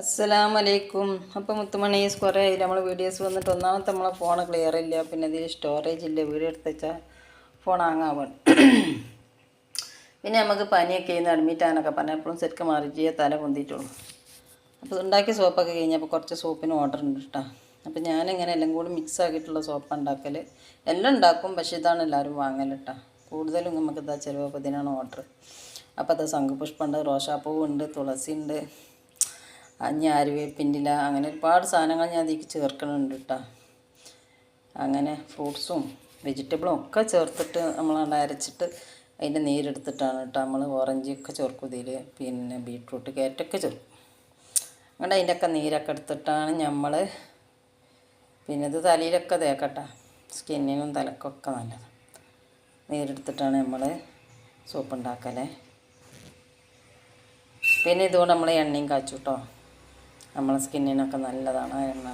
അസ്സലാമലൈക്കും. അപ്പോൾ മുത്തുമണീസ് കുറേ ആയി നമ്മൾ വീഡിയോസ് വന്നിട്ട്? ഒന്നാമത്തെ നമ്മളെ ഫോൺ ക്ലിയർ ഇല്ല. പിന്നെ ഇതിൽ സ്റ്റോറേജ് ഇല്ല. വീഡിയോ എടുത്ത് വെച്ചാൽ ഫോൺ ആങ്ങാവാണ് പിന്നെ നമുക്ക് പനിയൊക്കെ ചെയ്യുന്ന അഡ്മിറ്റ് ആകാനൊക്കെ പറഞ്ഞാൽ എപ്പോഴും ശരിക്കും മാറിയിട്ട് തല പൊന്തിയിട്ടുള്ളൂ. അപ്പോൾ ഉണ്ടാക്കിയ സോപ്പൊക്കെ കഴിഞ്ഞപ്പോൾ കുറച്ച് സോപ്പിന് ഓർഡർ ഉണ്ട് കേട്ടോ അപ്പോൾ ഞാനിങ്ങനെ എല്ലാം കൂടി മിക്സ് ആക്കിയിട്ടുള്ള സോപ്പ് ഉണ്ടാക്കൽ എല്ലാം ഉണ്ടാക്കും പക്ഷേ ഇതാണ് എല്ലാവരും വാങ്ങൽ കേട്ടോ കൂടുതലും നമുക്ക് ഇതാ ചിലവ് അപ്പോൾ ഇതിനാണ് ഓർഡർ അപ്പോൾ അത് ശംഖുപുഷ്പമുണ്ട് റോഷാപ്പൂവുണ്ട് തുളസി ഉണ്ട് ഞാരുവേപ്പിന്റെ ഇല അങ്ങനെ ഒരുപാട് സാധനങ്ങൾ ഞാൻ അതിലേക്ക് ചേർക്കുന്നുണ്ട് കേട്ടോ അങ്ങനെ ഫ്രൂട്ട്സും വെജിറ്റബിളും ഒക്കെ ചേർത്തിട്ട് നമ്മളാണ്ട് അരച്ചിട്ട് അതിന്റെ നീരെടുത്തിട്ടാണ് കേട്ടോ നമ്മൾ ഓറഞ്ച് ഒക്കെ ചേർക്കും ഇതിൽ പിന്നെ ബീട്രൂട്ട് കയറ്റൊക്കെ ചേർക്കും. അങ്ങനെ അതിന്റെ ഒക്കെ നീരൊക്കെ എടുത്തിട്ടാണ് നമ്മൾ പിന്നെ ഇത് തലയിലൊക്കെ തേക്കട്ടെ സ്കിന്നിനും തലക്കൊക്കെ നല്ലത്. നീരെടുത്തിട്ടാണ് നമ്മൾ സോപ്പ് ഉണ്ടാക്കലേ. പിന്നെ ഇതുകൊണ്ട് നമ്മൾ എണ്ണയും കാച്ചു കേട്ടോ നമ്മളെ സ്കിന്നിനൊക്കെ നല്ലതാണ് ആ എണ്ണ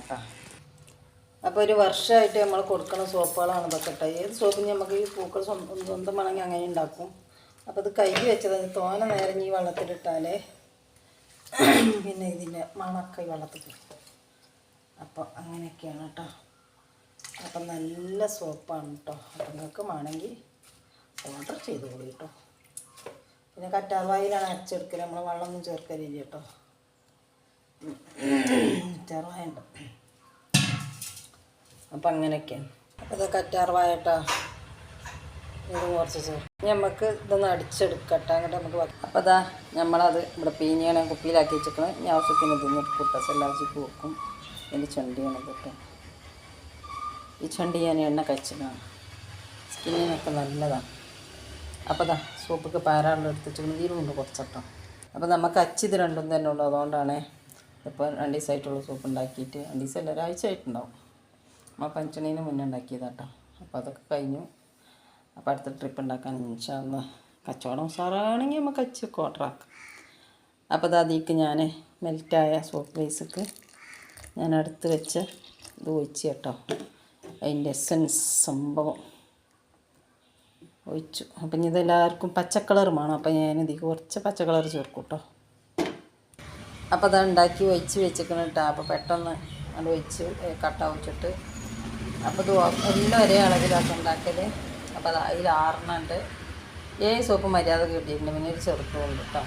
അപ്പോൾ ഒരു വർഷമായിട്ട് നമ്മൾ കൊടുക്കുന്ന സോപ്പുകളാണ് ഇതൊക്കെ കേട്ടോ ഏത് സോപ്പും നമുക്ക് ഈ പൂക്കൾ സ്വന്തം സ്വന്തം ഉണങ്ങി അങ്ങനെ ഉണ്ടാക്കും. അപ്പോൾ ഇത് കൈ വെച്ചത് തോന നേരം ഈ വെള്ളത്തിലിട്ടാലേ പിന്നെ ഇതിന്റെ മണക്ക ഈ വെള്ളത്തിൽ അപ്പോൾ അങ്ങനെയൊക്കെയാണ് കേട്ടോ അപ്പം നല്ല സോപ്പാണ് കേട്ടോ അപ്പം നിങ്ങൾക്ക് വേണമെങ്കിൽ ഓർഡർ ചെയ്ത് ചെയ്തോളൂ കേട്ടോ പിന്നെ കറ്റാർവായിലാണ് അരച്ചെടുക്കൽ നമ്മൾ വെള്ളമൊന്നും ചേർക്കലില്ല കേട്ടോ ഉണ്ട് അപ്പം അങ്ങനെയൊക്കെയാണ് അപ്പോൾ ഇതൊക്കെ കേട്ടോ ഇത് കുറച്ച് ചേർക്കും നമുക്ക് ഇതൊന്ന് അടിച്ചെടുക്കട്ടെ. അങ്ങോട്ട് നമുക്ക് അപ്പൊ അപ്പോൾ അതാ നമ്മളത് ഇവിടെ പീഞ്ഞാണ് കുപ്പിയിലാക്കി വെച്ചിരിക്കണം ഞാൻ ആവശ്യത്തിന് ഇതിന് കുട്ടസ് എല്ലാവർക്കും വെക്കും എന്റെ ചണ്ടിയാണ് ഇതൊക്കെ ഈ ചണ്ടി ഞാൻ എണ്ണ കഴിച്ചതാണ് സ്കിന്നിനൊക്കെ നല്ലതാണ് അപ്പോൾ ദാ സോപ്പൊക്കെ പാരാളിൽ എടുത്തിട്ട് ഇതിലുണ്ട് കുറച്ചട്ടോ. അപ്പോൾ നമുക്ക് അച്ചിത് രണ്ടും തന്നെ ഉള്ളൂ. അതുകൊണ്ടാണ് ഇപ്പോൾ രണ്ട് ദിവസമായിട്ടുള്ള സൂപ്പ് ഉണ്ടാക്കിയിട്ട് രണ്ട് ദിവസമല്ല ഒരാഴ്ച ആയിട്ടുണ്ടാവും. നമ്മൾ പഞ്ചണീന് മുന്നേ ഉണ്ടാക്കിയതാട്ടോ അപ്പോൾ അതൊക്കെ കഴിഞ്ഞു. അപ്പോൾ അടുത്ത ട്രിപ്പ് ഉണ്ടാക്കാൻ ഇൻഷാന്ന് കച്ചവടം സാറാണെങ്കിൽ നമുക്ക് അച്ചൊക്കെ ഓർഡർ ആക്കാം. അപ്പോൾ അതിലേക്ക് ഞാൻ മെൽറ്റായ സോപ്പ് ബേസൊക്കെ ഞാൻ അടുത്ത് വെച്ച് ഇത് ഒഴിച്ച് കേട്ടോ. അതിന്റെ എസൻസ് സംഭവം. ഒഴിച്ചു. അപ്പം ഇതെല്ലാവർക്കും പച്ച കളർ വേണം. അപ്പം ഇതിലേക്ക് കുറച്ച് പച്ചക്കളർ കളർ ചേർക്കും കേട്ടോ അപ്പോൾ അത് ഉണ്ടാക്കി വെച്ച് വെച്ചിരിക്കണം കേട്ടോ അപ്പോൾ പെട്ടെന്ന് അത് വെച്ച് കട്ട് വെച്ചിട്ട് അപ്പോൾ ഇത് എല്ലാം ഒരേ അളവിലാണ് ഉണ്ടാക്കൽ അപ്പോൾ അത് അതിൽ ആറെണ്ണുണ്ട് ഏഴ് സോപ്പ് മര്യാദ കിട്ടിയിട്ടുണ്ട്. പിന്നെ ഒരു ചെറുത്തുണ്ട് കേട്ടോ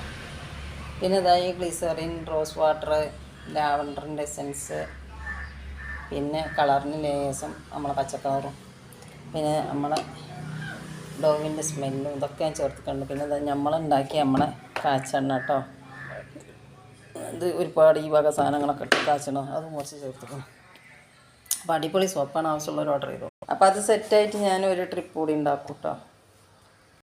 പിന്നെ ഇതായി ഗ്ലിസറിൻ റോസ് വാട്ടർ ലാവണ്ടറിന്റെ എസൻസ്. പിന്നെ കളറിന് ലേസം നമ്മളെ പച്ചക്കളറും. പിന്നെ നമ്മളെ ഡോവിന്റെ സ്മെല്ലും ഇതൊക്കെ ഞാൻ ചേർത്തിട്ടുണ്ട്. പിന്നെ ഇത് നമ്മളുണ്ടാക്കി നമ്മളെ കാച്ചെണ്ണ കേട്ടോ ഇത് ഒരുപാട് ഈ വക സാധനങ്ങളൊക്കെ ഇട്ട് കാച്ചണം അത് മുറിച്ച് ചേർത്തിക്കണം അപ്പോൾ അടിപൊളി സോപ്പാണ് ആവശ്യമുള്ളവർ ഓർഡർ ചെയ്തു അപ്പോൾ അത് സെറ്റായിട്ട് ഞാൻ ഒരു ട്രിപ്പ് കൂടി ഉണ്ടാക്കും കേട്ടോ